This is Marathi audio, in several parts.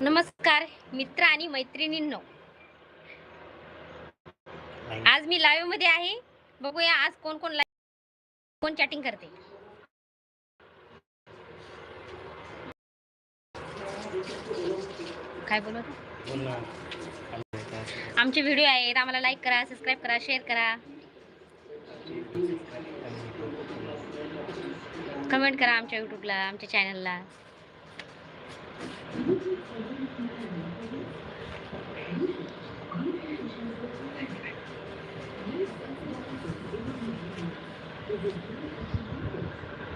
नमस्कार मित्र आणि मैत्रिणींनो. आज मी लाईव्हमध्ये आहे. बघूया आज कोण कोण लाईव्ह कोण चॅटिंग करते. काय बोलत आमचे व्हिडिओ आहेत. आम्हाला लाईक करा सबस्क्राईब करा शेअर करा. कमेंट करा आमच्या यूट्यूबला आमच्या चॅनलला.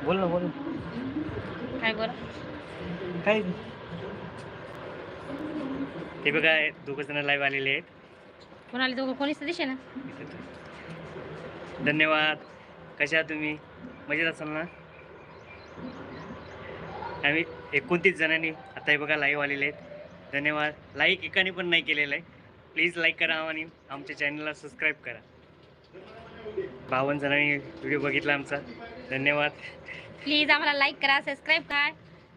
बोल ना बोल. काय बोला? काय? ते बघा दोघ जण लाईव्ह आलेले आहेत. कोणाला दोघं? कोणीच दिसे ना धन्यवाद. कशा तुम्ही? मजेत असाल ना? आम्ही एकोणतीस जणांनी आता हे बघा लाईव्ह आलेले आहेत. धन्यवाद. लाईक एकाने पण नाही केलेलं आहे. प्लीज लाईक करा आणि आमच्या चॅनलला सबस्क्राईब करा. बावन्न जणांनी व्हिडिओ बघितला आमचा. धन्यवाद. प्लीज आम्हाला लाईक करा सबस्क्राईब करा.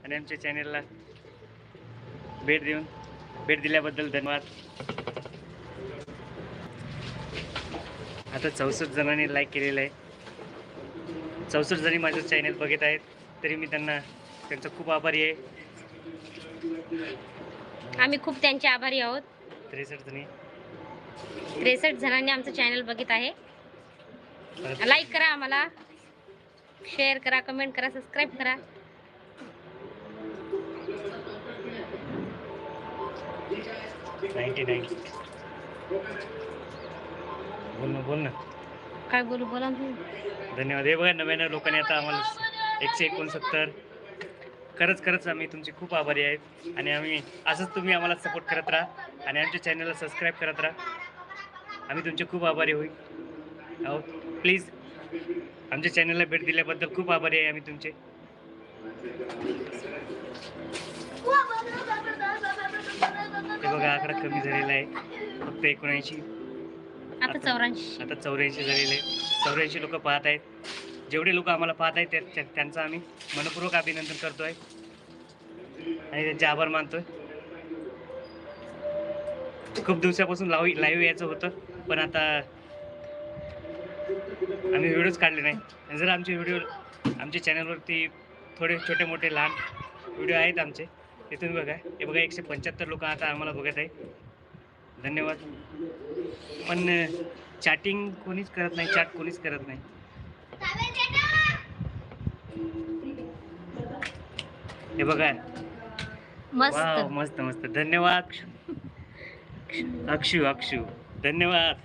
आणि आमच्या चॅनलला भेट देऊन भेट दिल्याबद्दल धन्यवाद. आता चौसष्ट जणांनी लाईक केलेलं आहे. चौसष्ट जणी माझं चॅनल बघत आहेत तरी मी त्यांना त्यांचं खूप आभारी आहे. आम्ही खूप त्यांचे आभारी आहोत. त्रेसष्ट जणी त्रेसष्ट जणांनी आमचं चॅनल बघित आहे. लाईक करा आम्हाला. शेअर करा कमेंट करा सबस्क्राईब करा. नाईन्टी नाईन बोल ना बोल ना. काय बोलू बोला ना. तुम्ही. धन्यवाद. हे बघा नव्यानं लोकांनी आता आम्हाला एकशे एकोणसत्तर खरंच खरंच आम्ही तुमचे खूप आभारी आहेत. आणि आम्ही असंच तुम्ही आम्हाला सपोर्ट करत राहा. आणि आमच्या चॅनलला सबस्क्राईब करत राहा. आम्ही तुमचे खूप आभारी होईल. हो प्लीज आमच्या चॅनलला भेट दिल्याबद्दल खूप आभारी आहे आम्ही तुमचे. हे बघा आकडा कमी झालेला आहे. फक्त एकोणऐंशी. आता चौऱ्याऐंशी. आता चौऱ्याऐंशी झालेले चौऱ्याऐंशी लोक पाहत आहेत. जेवढे लोक आम्हाला पाहत आहेत त्या- त्यांचं आम्ही मनपूर्वक अभिनंदन करतोय. आणि त्यांचे आभार मानतोय. खूप दिवसापासून लाव लाईव्ह यायचं होतं पण आता आम्ही व्हिडिओज काढले नाही. जर आमचे व्हिडिओ आमच्या चॅनलवरती थोडे छोटे मोठे लहान व्हिडिओ आहेत आमचे ते तुम्ही बघा. हे बघा एकशे पंच्याहत्तर लोक आता आम्हाला बघत आहे धन्यवाद. पण चॅटिंग कोणीच करत नाही चॅट कोणीच करत नाही. हे बघा. मस्त. मस्त मस्त. धन्यवाद. अक्षू अक्षू. धन्यवाद.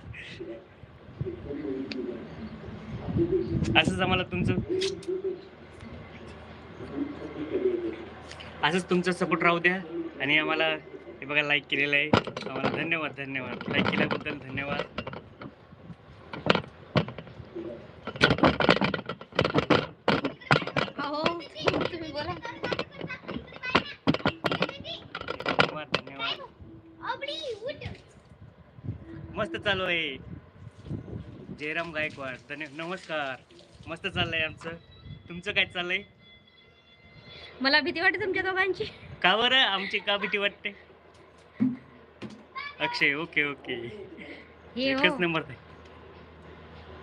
असंच आम्हाला तुमचं असंच तुमचा सपोर्ट राहू द्या. आणि आम्हाला हे बघा लाईक केलेलं आहे. आम्हाला धन्यवाद धन्यवाद. लाईक केल्याबद्दल धन्यवाद हो तुम्ही बोला धन्यवाद धन्यवाद मस्त चालू आहे. जयराम गायकवाड धन्य नमस्कार. मस्त चाललंय आमचं. तुमचं काय चाललंय? मला भीती वाटते तुमच्या दोघांची. का बरं? आमची का भीती वाटते? Akshay okay okay. हे एकच नंबर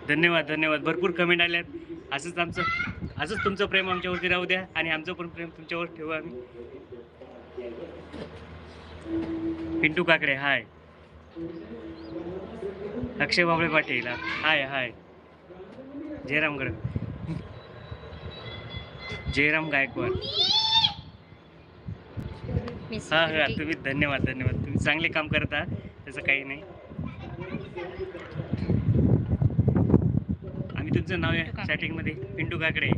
धन्यवाद धन्यवाद. भरपूर कमेंट आल्यात. असंच आमचं असंच तुमचं प्रेम आमच्यावरती राहू द्या आणि आमचं पण प्रेम तुमच्यावर ठेवू आम्ही. पिंटू काकडे हाय अक्षय बाबळे पाटील. हाय हाय. जयराम गड जयराम गायकवाड. हा हा. तुम्ही धन्यवाद धन्यवाद. तुम्ही चांगले काम करत त्याचं काही नाही. आम्ही तुमचं नाव. आहे चॅटिंगमध्ये पिंटू काकडे.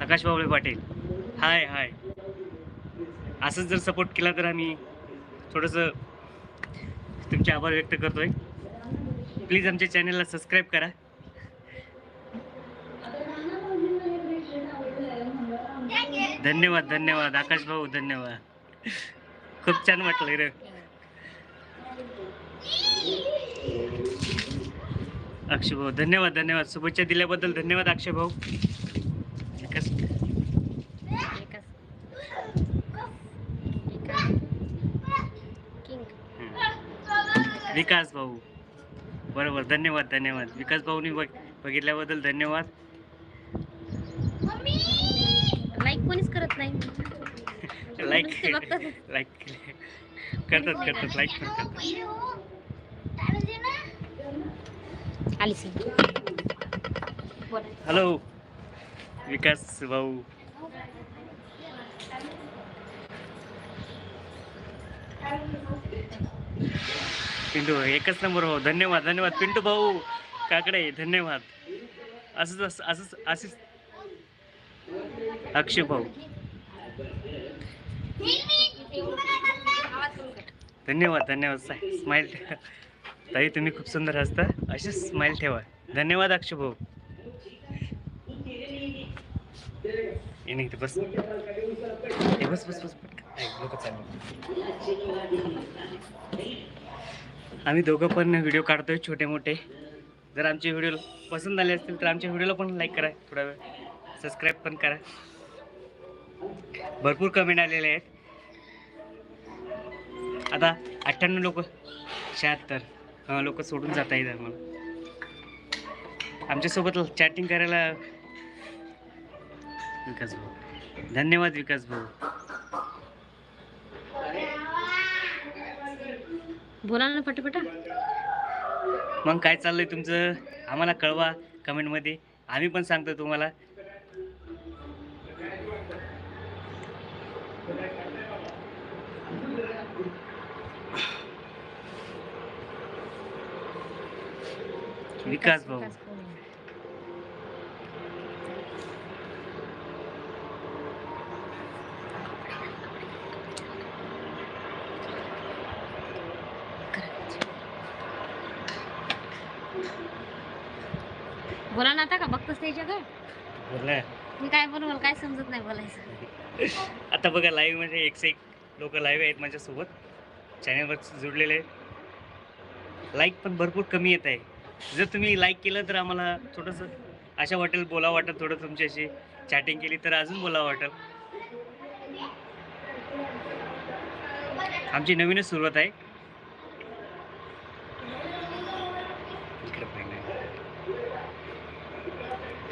आकाश बाबळे पाटील. हाय हाय. असंच जर सपोर्ट केला तर आम्ही थोडंसं तुमचे आभार व्यक्त करतोय. प्लीज आमच्या चॅनलला सबस्क्राईब करा. धन्यवाद धन्यवाद. आकाश भाऊ धन्यवाद. खूप छान वाटलं रे. अक्षय भाऊ धन्यवाद धन्यवाद. शुभेच्छा दिल्याबद्दल धन्यवाद अक्षय भाऊ विकास एकच किंग हं. विकास भाऊ. बरोबर धन्यवाद धन्यवाद. विकास भाऊनी बघ बघितल्याबद्दल धन्यवाद. लाईक कोणीच करत नाही. लाईक. लाईक करतात करतात लाईक पण करतात. हॅलो विकास भाऊ. पिंटू एकच नंबर भाऊ. धन्यवाद धन्यवाद. पिंटू भाऊ काकडे धन्यवाद. असंच असं- असंच असेच. अक्षय भाऊ. धन्यवाद धन्यवाद. स्माईल ठेवा ताई तुम्ही खूप सुंदर असता अशीच स्माईल ठेवा. धन्यवाद अक्षय भाऊ. ये नाही इथे बस. हे बस बस बस. लोक चालले. आम्ही दोघं पण व्हिडिओ काढतोय छोटे मोठे. जर आमचे व्हिडिओ पसंत आले असतील तर आमच्या व्हिडिओला पण लाईक करा. थोडा वेळ सबस्क्राईब पण करा. भरपूर कमेंट आलेले आहेत. आता अठ्ठ्याण्णव लोक शहात्तर. लोक सोडून जात आहेत म्हणून आमच्यासोबत चॅटिंग करायला विकास भाऊ. धन्यवाद विकास भाऊ. बोला ना पटापटा. मग काय चाललंय तुमचं? आम्हाला कळवा कमेंटमध्ये. आम्ही पण सांगतो तुम्हाला. विकास भाऊ. बोला ना आता का? बघतच त्याच्याकडे बोला मी काय बोलू मला काय समजत नाही बोलायचं. आता बघा लाईव्ह म्हणजे एकशे एक लोक लाईव्ह आहेत माझ्यासोबत. चॅनलवर जुडलेले लाईक पण भरपूर कमी येत आहे. जर तुम्ही लाईक केलं तर आम्हाला थोडंसं अशा वाटेल बोला वाटेल थोडं तुमच्याशी चॅटिंग केली तर अजून बोला वाटेल. आमची नवीनच सुरुवात आहे. इकडे.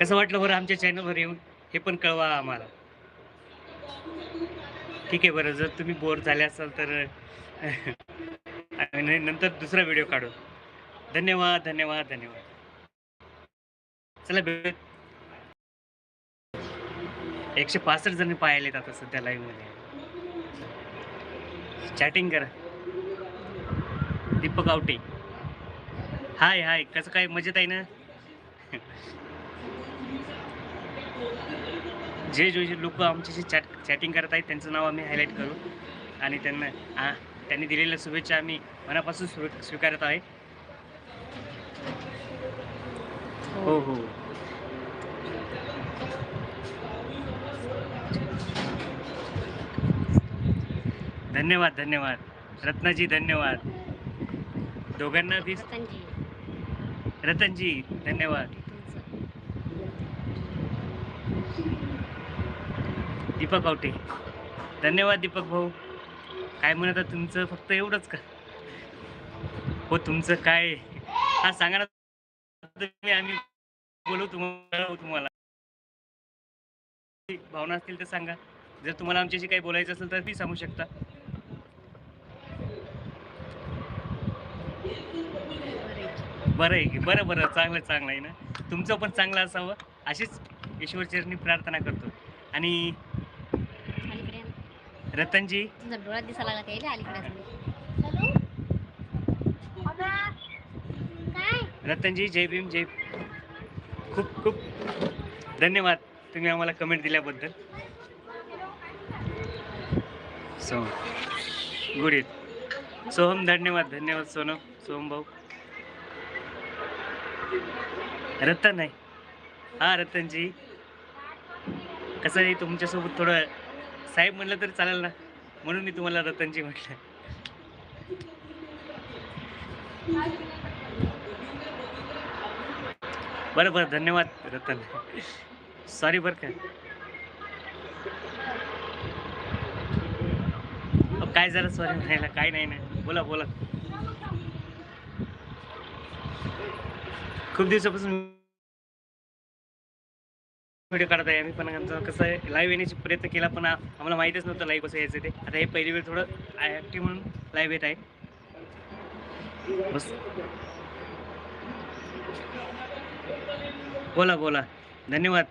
कसं वाटलं बरं आमच्या चॅनलवर येऊन? हे पण कळवा आम्हाला. ठीक आहे बरं जर तुम्ही बोर झाले असाल तर नंतर दुसरा व्हिडिओ काढू. धन्यवाद धन्यवाद धन्यवाद. चला भेट. एकशे पासष्ट जण पाहिलेत आता सध्या लाईव्हमध्ये. चॅटिंग करा. दीपक आवटे. हाय हाय कसं काय? मजेत आहे ना? जे जो जे लोक आमच्याशी चॅट चॅटिंग करत आहेत त्यांचं नाव आम्ही हायलाईट करू. आणि त्यांना त्यांनी दिलेल्या शुभेच्छा आम्ही मनापासून स्वी स्वीकारत आहे. हो. हो धन्यवाद धन्यवाद. रत्नाजी धन्यवाद. दोघांना रतनजी धन्यवाद तुमचं. दीपक आवटे. धन्यवाद दीपक भाऊ. काय म्हणत तुमचं? फक्त एवढंच का? हो तुमचं काय? हा सांगा ना. तुम्ही आम्ही बोलू तुम्हाला तुम्हाला. भावना असतील तर सांगा. जर तुम्हाला आमच्याशी काही बोलायचं असेल तर ती सांगू शकता. बरं आहे की? बरं बरं. चांगलं चांगलं आहे ना? तुमचं पण चांगलं असावं. अशीच ईश्वरचरणी प्रार्थना करतो. आणि रतनजी? तुमचा डोळा दिसायला लागला काय अलीकडे रतनजी जय भीम जय खूप खूप धन्यवाद तुम्ही आम्हाला कमेंट दिल्याबद्दल. सो गुड इट सोहम धन्यवाद धन्यवाद सोनम सोहम भाऊ. रतन आहे. हा रतनजी. कसं आहे? तुमच्यासोबत थोडं साहेब म्हणलं तरी चालेल ना. म्हणून मी तुम्हाला रतनजी म्हटलं. बरं बरं धन्यवाद रतन. सॉरी बरं का. काय झालं सॉरी म्हणायला? काय नाही ना. बोला बोला. खूप दिवसापासून व्हिडिओ काढत आहे. आम्ही पण आमचं कसं आहे लाईव्ह येण्याची प्रयत्न केला पण आम्हाला माहीतच नव्हतं लाईव्ह कसं यायचं ते. आता हे पहिली वेळ थोडं ॲक्टिव्ह म्हणून लाईव्ह येत आहे. बस. बोला बोला. धन्यवाद.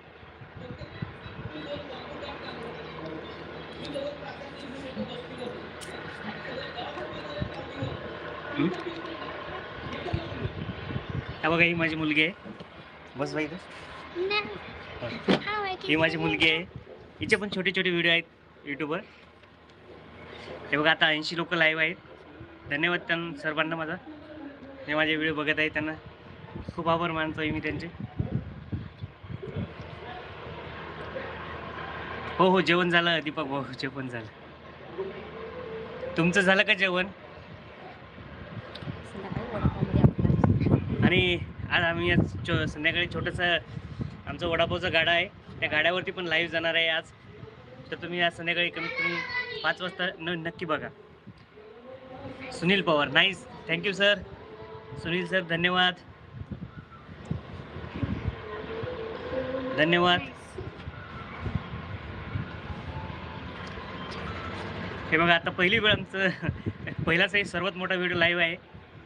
बघा ही माझी मुलगी आहे. बस बाई ही माझी मुलगी आहे. हिचे पण छोटे छोटे व्हिडिओ आहेत यूट्यूबवर हे बघा आता ऐंशी लोक लाईव्ह आहेत. धन्यवाद त्यांना सर्वांना माझा. हे माझे व्हिडिओ बघत आहेत त्यांना. खूप आभार मानतो मी त्यांचे. हो हो जेवण झालं दीपक भाऊ जेवण झालं. तुमचं झालं का जेवण? आणि आज आम्ही आज संध्याकाळी छोटंसं आमचं वडापावचा गाडा आहे. त्या गाड्यावरती पण लाईव्ह जाणार आहे आज. तर तुम्ही आज संध्याकाळी कमीत कमी पाच वाजता न नक्की बघा. Sunil Pawar nice thank you sir Sunil sir धन्यवाद. धन्यवाद. हे बघा आता पहिली वेळ आमचं पहिलाच हे सर्वात मोठा व्हिडिओ लाईव्ह आहे.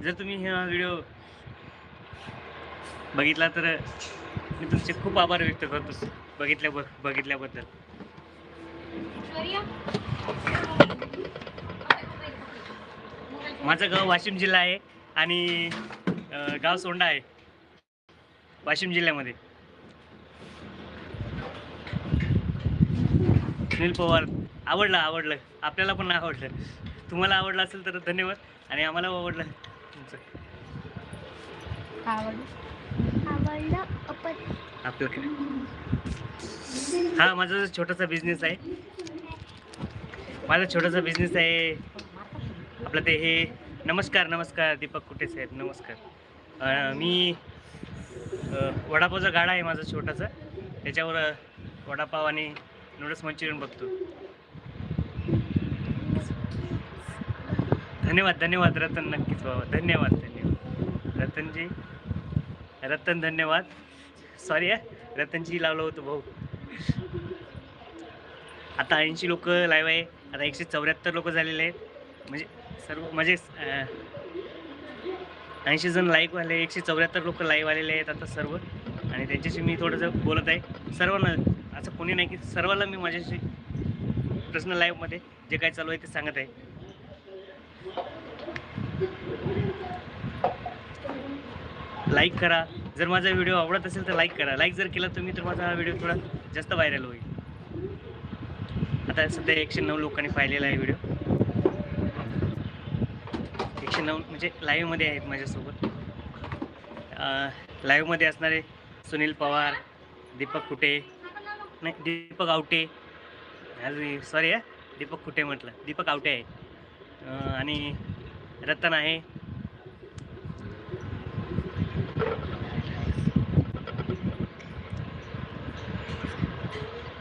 जर तुम्ही हा व्हिडिओ बघितला तर मी तुमचे खूप आभार व्यक्त करतो बघितल्या बघितल्याबद्दल. माझं गाव वाशिम जिल्हा आहे आणि गाव सोंडा आहे. वाशिम जिल्ह्यामध्ये. सुनील पवार आवडलं आवडलं. आपल्याला पण आवडलं. तुम्हाला आवडलं असेल तर धन्यवाद. आणि आम्हाला आवडलं. तुमचं. आवडलं. आपण हा माझा छोटासा बिझनेस आहे. माझा छोटासा बिझनेस आहे आपलं ते हे नमस्कार नमस्कार दीपक कुटे साहेब? नमस्कार. मी वडापावचा गाडा आहे माझा छोटासा. त्याच्यावर वडापाव आणि नूडल्स मंचुरियन बघतो. धन्यवाद धन्यवाद रतन. नक्कीच बाबा. धन्यवाद धन्यवाद. रतनजी रतन धन्यवाद. Sorry eh. रतनची लावलं होतं भाऊ. आता ऐंशी लोक लाईव्ह आहे. आता एकशे चौऱ्याहत्तर लोक झालेले आहेत. म्हणजे सर्व म्हणजे ऐंशी जण लाईव्ह आले एकशे चौऱ्याहत्तर लोक लाईव्ह आलेले आहेत आता सर्व. आणि त्यांच्याशी मी थोडंसं बोलत आहे. सर्वांना असं कोणी नाही की सर्वांना मी माझ्याशी पर्सनल लाईफमध्ये जे काय चालू आहे ते सांगत आहे. लाईक करा. जर माझा व्हिडिओ आवडत असेल तर लाईक करा. लाईक जर केला तुम्ही तर माझा हा व्हिडिओ थोडा जास्त व्हायरल होईल. आता सध्या एकशे नऊ लोकांनी पाहिलेला आहे व्हिडिओ. एकशे नऊ म्हणजे लाईव्हमध्ये आहेत माझ्यासोबत. लाईव्हमध्ये असणारे सुनील पवार दीपक कुटे नाही दीपक आवटे. सॉरी हा. दीपक कुटे म्हटलं. दीपक आवटे आहे. आणि रतन आहे.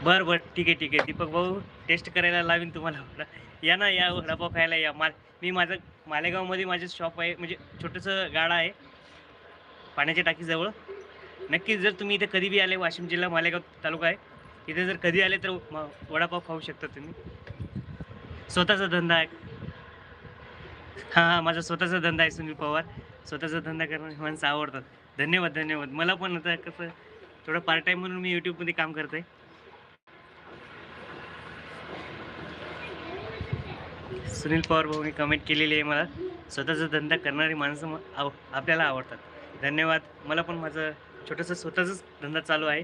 बरं बरं ठीक आहे ठीक आहे. दीपक भाऊ टेस्ट करायला लावीन तुम्हाला. वडा- या ना या वडापाव खायला या. मा मी माझं मालेगावमध्ये माझं शॉप आहे म्हणजे छोटंसं गाडा आहे पाण्याच्या टाकीजवळ. नक्कीच जर तुम्ही इथे कधी बी आले वाशिम जिल्हा मालेगाव तालुका आहे इथे जर कधी आले तर वडापाव खाऊ शकता तुम्ही. स्वतःचा धंदा आहे. हां हां माझा स्वतःचा धंदा आहे सुनील पवार. स्वतःचा धंदा करणं माणसं आवडतात. धन्यवाद धन्यवाद. मला पण आता कसं थोडं पार्ट टाईम म्हणून मी यूट्यूबमध्ये काम करते सुनील पवार भाऊनी कमेंट केलेली आहे मला. स्वतःचा धंदा करणारी माणसं आव आपल्याला आवडतात. धन्यवाद. मला पण माझं छोटंसं स्वतःचाच धंदा चालू आहे.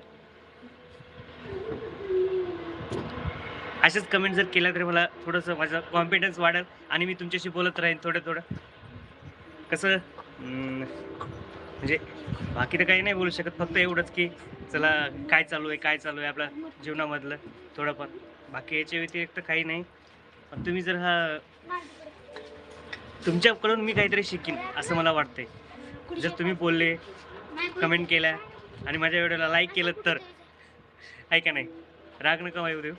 असेच कमेंट जर केल्या तरी मला थोडंसं माझं कॉन्फिडन्स वाढेल आणि मी तुमच्याशी बोलत राहीन थोडं थोडं. कसं? म्हणजे बाकी तर काही नाही बोलू शकत. फक्त एवढंच की चला काय चालू आहे काय चालू आहे आपल्या जीवनामधलं थोडंफार. बाकी याच्या व्यतिरिक्त काही नाही. पण तुम्ही जर हा तुमच्याकडून मी काहीतरी शिकीन असं मला वाटतंय. जर तुम्ही बोलले कमेंट केल्या आणि माझ्या व्हिडिओला लाईक केलं तर. आहे का नाही? राग नका वाईव देऊ.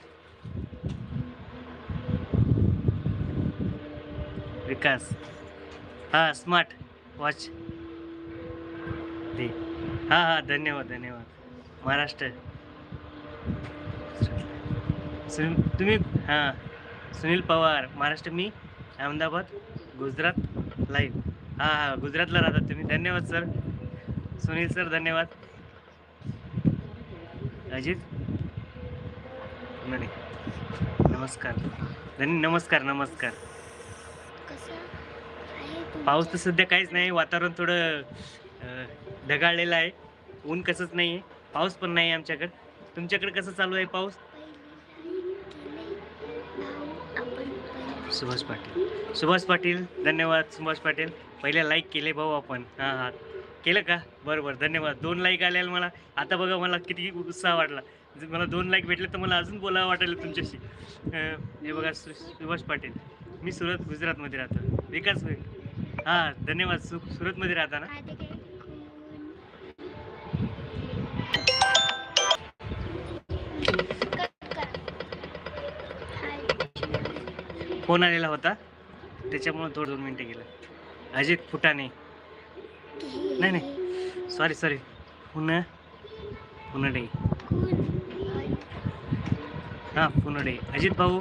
विकास. हा स्मार्ट वॉच दे. हा हा धन्यवाद धन्यवाद. महाराष्ट्र. तुम्ही हां. सुनील पवार महाराष्ट्र मी अहमदाबाद गुजरात लाईव्ह हां हां गुजरातला राहतात तुम्ही. धन्यवाद सर सुनील सर धन्यवाद. अजित? नाही. नमस्कार. धन्य नमस्कार नमस्कार? पाऊस तर सध्या काहीच नाही. वातावरण थोडं ढगाळलेलं आहे. ऊन कसंच नाही आहे पाऊस पण नाही आमच्याकडे. तुमच्याकडे कसं चालू आहे पाऊस? सुभाष पाटील. सुभाष पाटील धन्यवाद. सुभाष पाटील पहिले लाईक केले भाऊ आपण. हां हां. केलं का? बरं बरं धन्यवाद. दोन लाईक आलेलं मला. आता बघा मला किती उत्साह वाटला. जर मला दोन लाईक भेटले तर मला अजून बोलावं वाटेल तुमच्याशी. हे बघा सु सुभाष पाटील. मी सुरत गुजरातमध्ये राहतो. विकास हां धन्यवाद. सु सुरतमध्ये राहता ना? फोन आलेला होता. त्याच्यामुळे थोडं दोन मिनटं गेलं. अजित फुटाणे. नाही, नाही. सॉरी सॉरी पुन्हा पुनडे? हां पुनडे अजित भाऊ.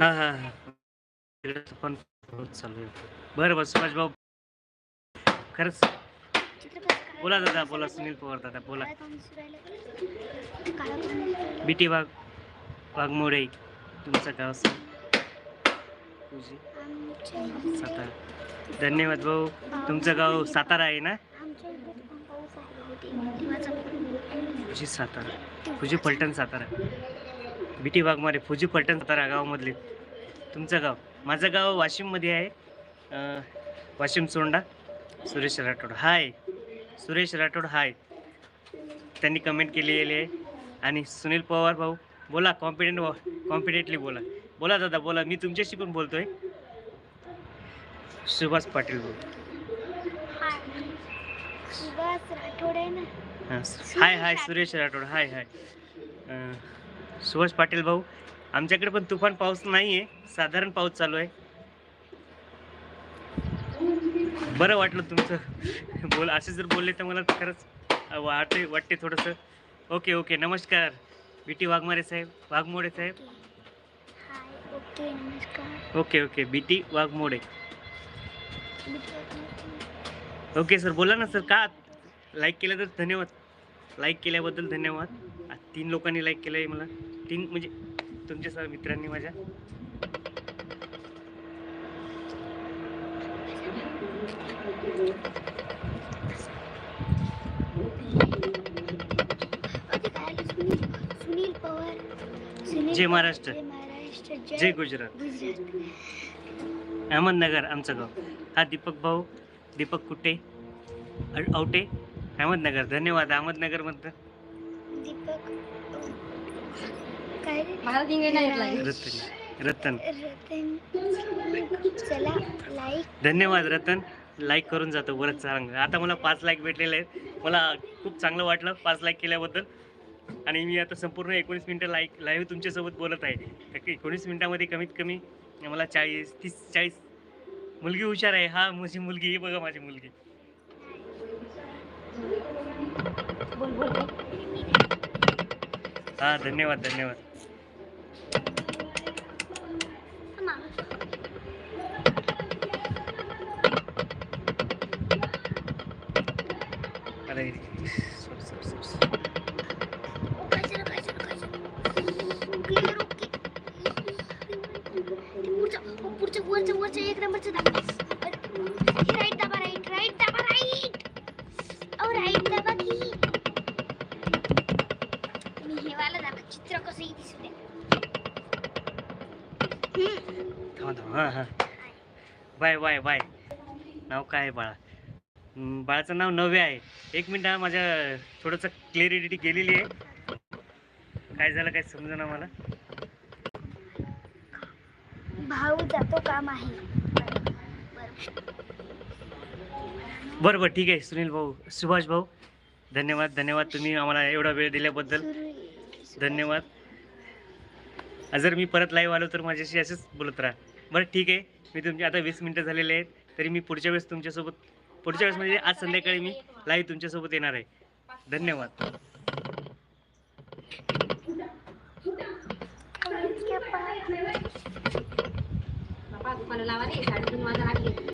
हां हां हां. पण चालू आहे. बरं बरं. सुभाष भाऊ. खरंच. बोला दादा बोला. सुनील पवार दादा बोला. बीटी वाघ वाघमोडे तुमचं गाव सातारा. धन्यवाद भाऊ. तुमचं गाव सातारा आहे ना? आमच्या सातारा. तुझी पलटण सातारा. बीटी वाघमारे फुजी फलटण सातारा गावामधले. तुमचं गाव? माझं गाव वाशिममध्ये आहे. वाशिम सोंडा. सुरेश राठोड. हाय. सुरेश राठोड हाय. त्यांनी कमेंट केलेली आहे. आणि सुनील पवार भाऊ बोला कॉन्फिडेंट कॉन्फिडेंटली बोला. बोला दादा बोला. मी तुमच्याशी पण बोलतोय. सुभाष पाटील भाऊ. हाय. सुभाष राठोड आहे ना? हाय हाय. सुरेश राठोड. हाय हाय. सुभाष पाटील भाऊ आमच्याकडे पण तुफान पाऊस नाही आहे साधारण पाऊस चालू आहे. बरं वाटलं तुमचं. बोल असे जर बोलले तर मला खरंच वाटते वाटते थोडंसं. ओके ओके नमस्कार. B T Waghmare saheb Waghmode saheb. Hi okay नमस्कार. Okay okay B T Waghmode. Okay sir बोला ना सर का लाईक केलं तर धन्यवाद. लाईक केल्याबद्दल धन्यवाद. आ, तीन लोकांनी लाईक केलं आहे मला. तीन म्हणजे तुमच्या सर्व मित्रांनी माझ्या. जय महाराष्ट्र. जय गुजरात. अहमदनगर आमचं गाव. हा दीपक भाऊ दीपक अ- आवटे अहमदनगर. धन्यवाद. अहमदनगरमधलं दीपक काय रे? मला दिंगे नाही येत लाईव्ह. रतन. रतन. रतन. चला लाईक धन्यवाद रतन. लाईक करून जातो बरंच चांगलं आता मला पाच लाईक भेटलेले आहेत. मला खूप चांगलं वाटलं पाच लाईक केल्याबद्दल. आणि मी आता संपूर्ण एकोणीस मिनटं लाईक लाईव्ह तुमच्यासोबत बोलत आहे. तर एकोणीस मिनटामध्ये कमीत कमी मला चाळीस तीस चाळीस मुलगी हुशार आहे. हा माझी मुलगी ही बघा माझी मुलगी. हा धन्यवाद धन्यवाद अरे बाळाचं नाव नव्या आहे. एक मिनिट हा माझ्या थोडंसं क्लिअरिटी गेलेली आहे. काय झालं काय समजा ना मला? भाऊ जातो काम आहे. बरं बरं ठीक आहे सुनील भाऊ सुभाष भाऊ. धन्यवाद धन्यवाद तुम्ही आम्हाला एवढा वेळ दिल्याबद्दल. धन्यवाद. जर मी परत लाईव्ह आलो तर माझ्याशी असंच बोलत राहा. बरं ठीक आहे. मी तुमचे आता वीस मिनटं झालेले आहेत. तरी मी पुढच्या वेळेस तुमच्यासोबत पुढच्या वेळेस म्हणजे आज संध्याकाळी मी लाईव्ह तुमच्यासोबत येणार आहे. धन्यवाद. बाबा लावा साडेतीन